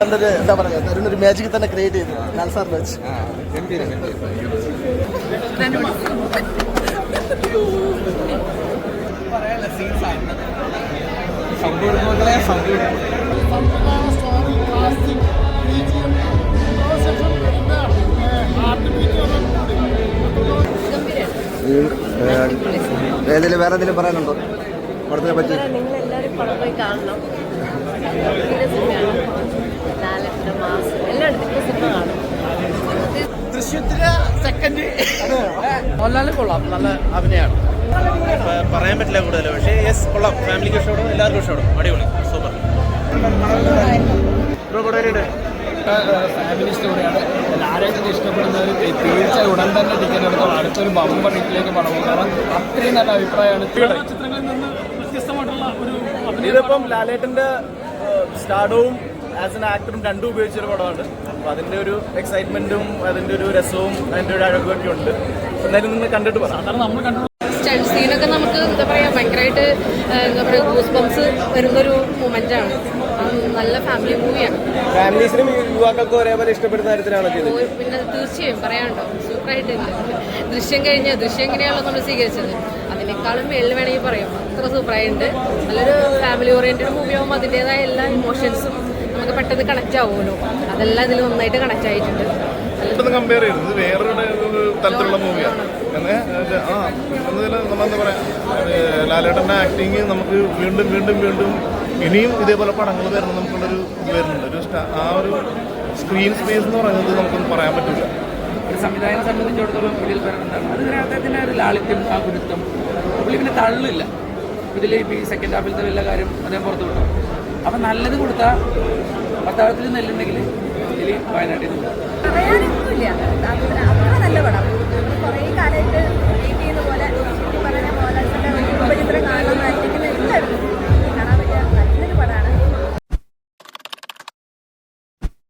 നല്ലൊരു എന്താ പറയുക തരുൺ ഒരു മാജിക് തന്നെ ക്രിയേറ്റ് ചെയ്തു. ലാൽ സാറിന് വെച്ച്. ഏതെങ്കിലും വേറെ എന്തെങ്കിലും പറയാനുണ്ടോ? പടത്തിനെ പറ്റി? നിങ്ങൾ എല്ലാവരും പടം പോയി കാണണം. സെക്കൻഡ് മോഹൻലാൽ കൊള്ളാം. നല്ല അഭിനയമാണ് പറയാൻ പറ്റില്ല കൂടുതൽ പക്ഷേ യെസ് കൊള്ളാം. ഫാമിലിക്ക് ഇഷ്ടപ്പെടും എല്ലാവർക്കും ഇഷ്ടപ്പെടും. അടിപൊളി. സൂപ്പർ ബ്രോ കൂടെ ഫാമിലി സ്റ്റോറിയാണ് ലാലേട്ടനെ ഇഷ്ടപ്പെടുന്നവർ തീർച്ചയായും ഉടൻ തന്നെ ടിക്കറ്റ് എടുത്തോളാം. അടുത്തൊരു ബമ്പർ ഹിറ്റിലേക്ക് പടം കാരണം അത്രയും നല്ല അഭിപ്രായമാണ്. ചിത്രങ്ങളിൽ നിന്ന് വ്യത്യസ്തമായിട്ടുള്ള ഒരു ഇതിപ്പം ലാലേട്ടന്റെ സ്റ്റാർഡവും ആസ് എൻ ആക്ടറും രണ്ടും ഉപയോഗിച്ചൊരു പടമാണ്. അപ്പോൾ അതിന്റെ ഒരു എക്സൈറ്റ്മെന്റും അതിന്റെ ഒരു രസവും അതിന്റെ ഒരു അഴകൊക്കെ ഉണ്ട്. എന്തായാലും നിങ്ങൾ കണ്ടിട്ട് പറയാം സാധാരണ നമ്മൾ കണ്ടു സ്റ്റണ്ട് സീനൊക്കെ നമുക്ക് എന്താ പറയുക ഭയങ്കരമായിട്ട് എന്താ പറയുക ഗൂസ് ബംസ് വരുന്നൊരു മൊമെന്റാണ് നല്ല ഫാമിലി മൂവിയാണ് ഫാമിലീസിനും യുവാക്കൾക്കും ഒരേപോലെ ഇഷ്ടപ്പെടുന്ന തരത്തിലാണ് ചെയ്തത്? പിന്നെ തീർച്ചയായും പറയാനുണ്ടോ? സൂപ്പറായിട്ടുണ്ട് ദൃശ്യം കഴിഞ്ഞ ദൃശ്യം എങ്ങനെയാണല്ലോ നമ്മൾ സ്വീകരിച്ചത്? അതിനേക്കാളും മേളിൽ വേണമെങ്കിൽ പറയാം. അത്ര സൂപ്പറായിട്ടുണ്ട്. നല്ലൊരു ഫാമിലി ഓറിയന്റഡ് മൂവി ആകുമ്പോൾ അതിന്റെതായ എല്ലാ ഇമോഷൻസും പെട്ടെന്ന് കണക്ട് ആവുമല്ലോ. അതെല്ലാം ഇതിൽ നന്നായിട്ട് കണക്ട് ആയിട്ടുണ്ട്. പെട്ടെന്ന് കമ്പയർ ചെയ്യരുത്. ഇത് വേറൊരു ഒരു തരത്തിലുള്ള മൂവിയാണ് എന്ന് ആ എന്നതിൽ നമ്മളെന്താ പറയാ ഏഹ് ലാലേട്ടന്റെ ആക്ടിങ് നമുക്ക് വീണ്ടും വീണ്ടും വീണ്ടും ഇനിയും ഇതേപോലെ പടങ്ങൾ വരണം നമുക്കുള്ളൊരു ഇത് വരുന്നുണ്ട്. ഒരു ആ ഒരു സ്ക്രീൻ സ്പേസ് എന്ന് പറയുന്നത് നമുക്കൊന്നും പറയാൻ പറ്റില്ല ഒരു സംവിധായകനെ സംബന്ധിച്ചിടത്തോളം പുള്ളിയിൽ പറയുന്നുണ്ടാണ് അത് പിന്നെ അദ്ദേഹത്തിന്റെ ഒരു ലാളിത്യം ആ ഗുരുത്വം. പുള്ളി പിന്നെ തള്ളില്ല. ഇതിൽ ഇപ്പോൾ ഈ സെക്കൻഡ് ഹാഫിലത്തെ വല്ല കാര്യം അദ്ദേഹം പുറത്തു വിട്ടു. അപ്പം നല്ലത് കൊടുത്താൽ പത്താഴത്തിൽ നെല്ലുണ്ടെങ്കിൽ വയനാട്ടിൽ നിന്ന്.